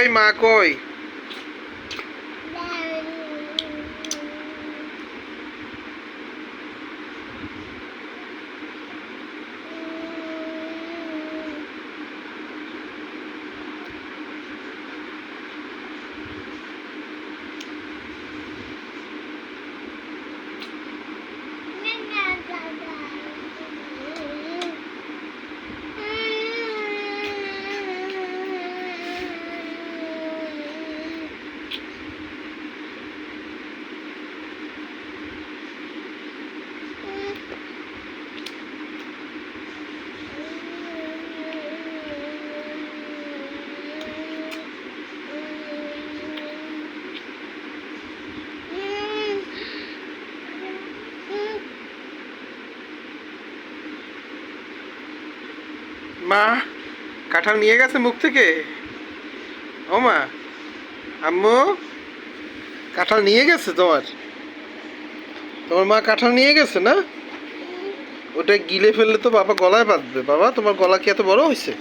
কই মা কই? মা কাঁঠাল নিয়ে গেছে মুখ থেকে। ও মা আম্মু কাঁঠাল নিয়ে গেছে তোমার? তোমার মা কাঁঠাল নিয়ে গেছে না? ওটা গিলে ফেললে তো বাবা গলায় বাঁধবে। বাবা তোমার গলা কি এত বড় হয়েছে